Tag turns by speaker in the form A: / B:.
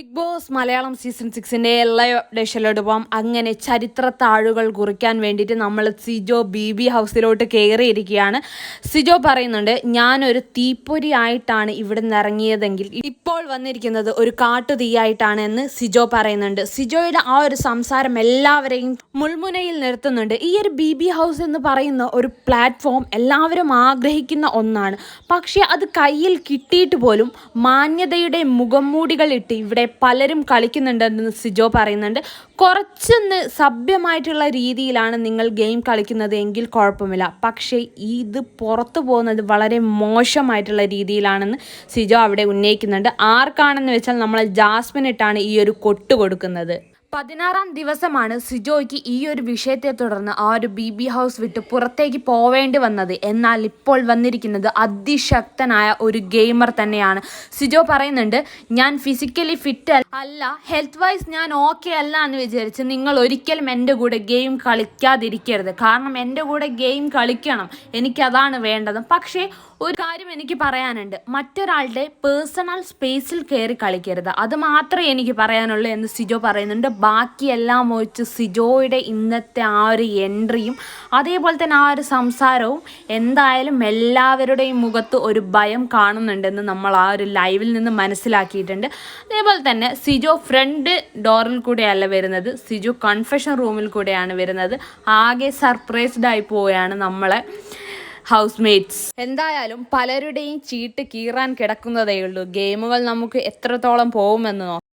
A: Big boss Malayalam season സിക്സിന്റെ എല്ലാ അപ്ഡേഷനിലോട്ട് അങ്ങനെ ചരിത്ര താഴുകൾ കുറിക്കാൻ വേണ്ടിയിട്ട് നമ്മൾ സിജോ ബി ബി ഹൗസിലോട്ട് കയറിയിരിക്കുകയാണ്. സിജോ പറയുന്നുണ്ട് ഞാനൊരു തീപ്പൊരി ആയിട്ടാണ് ഇവിടെ നിന്ന് ഇറങ്ങിയതെങ്കിൽ ഇപ്പോൾ വന്നിരിക്കുന്നത് ഒരു കാട്ടു തീയായിട്ടാണ് എന്ന് സിജോ പറയുന്നുണ്ട്. സിജോയുടെ ആ ഒരു സംസാരം എല്ലാവരെയും മുൾമുനയിൽ നിർത്തുന്നുണ്ട്. ഈ ഒരു ബി ബി ഹൗസ് എന്ന് പറയുന്ന ഒരു പ്ലാറ്റ്ഫോം എല്ലാവരും ആഗ്രഹിക്കുന്ന ഒന്നാണ്. പക്ഷേ അത് കയ്യിൽ കിട്ടിയിട്ട് പോലും മാന്യതയുടെ മുഖംമൂടികൾ ഇട്ട് ഇവിടെ പലരും കളിക്കുന്നുണ്ടെന്ന് സിജോ പറയുന്നുണ്ട്. കുറച്ചൊന്ന് സഭ്യമായിട്ടുള്ള രീതിയിലാണ് നിങ്ങൾ ഗെയിം കളിക്കുന്നത് എങ്കിൽ കുഴപ്പമില്ല. പക്ഷേ ഇത് പുറത്തു പോകുന്നത് വളരെ മോശമായിട്ടുള്ള രീതിയിലാണെന്ന് സിജോ അവിടെ ഉന്നയിക്കുന്നുണ്ട്. ആർക്കാണെന്ന് വെച്ചാൽ നമ്മൾ ജാസ്മിനിട്ടാണ് ഈ ഒരു കൊട്ട് കൊടുക്കുന്നത്. പതിനാറാം ദിവസമാണ് സിജോയ്ക്ക് ഈ ഒരു വിഷയത്തെ തുടർന്ന് ആ ഒരു ബി ബി ഹൗസ് വിട്ട് പുറത്തേക്ക് പോവേണ്ടി വന്നത്. എന്നാൽ ഇപ്പോൾ വന്നിരിക്കുന്നത് അതിശക്തനായ ഒരു ഗെയിമർ തന്നെയാണ്. സിജോ പറയുന്നുണ്ട് ഞാൻ ഫിസിക്കലി ഫിറ്റ് അല്ല ഹെൽത്ത് വൈസ് ഞാൻ ഓക്കെ അല്ല എന്ന് വിചാരിച്ച് നിങ്ങൾ ഒരിക്കലും എന്റെ കൂടെ ഗെയിം കളിക്കാതിരിക്കരുത്. കാരണം എന്റെ കൂടെ ഗെയിം കളിക്കണം. എനിക്കതാണ് വേണ്ടത്. പക്ഷേ ഒരു കാര്യം എനിക്ക് പറയാനുണ്ട്. മറ്റൊരാളുടെ പേഴ്സണൽ സ്പേസിൽ കയറി കളിക്കരുത്. അത് മാത്രമേ എനിക്ക് പറയാനുള്ളൂ എന്ന് സിജോ പറയുന്നുണ്ട്. ബാക്കിയെല്ലാം ഒഴിച്ച് സിജോയുടെ ഇന്നത്തെ ആ ഒരു എൻട്രിയും അതേപോലെ തന്നെ ആ ഒരു സംസാരവും എന്തായാലും എല്ലാവരുടെയും മുഖത്ത് ഒരു ഭയം കാണുന്നുണ്ടെന്ന് നമ്മൾ ആ ഒരു ലൈവിൽ നിന്ന് മനസ്സിലാക്കിയിട്ടുണ്ട്. അതേപോലെ തന്നെ സിജോ ഫ്രണ്ട് ഡോറിൽ കൂടെയല്ല വരുന്നത്. സിജു കൺഫെഷൻ റൂമിൽ കൂടെയാണ് വരുന്നത്. ആകെ സർപ്രൈസ്ഡ് ആയി പോവുകയാണ് നമ്മളെ ഹൗസ് മേറ്റ്സ് എന്തായാലും പലരുടെയും ചീട്ട് കീറാൻ കിടക്കുന്നതേ ഉള്ളൂ ഗെയിമുകൾ നമുക്ക് എത്രത്തോളം പോകുമെന്ന് നോക്കാം.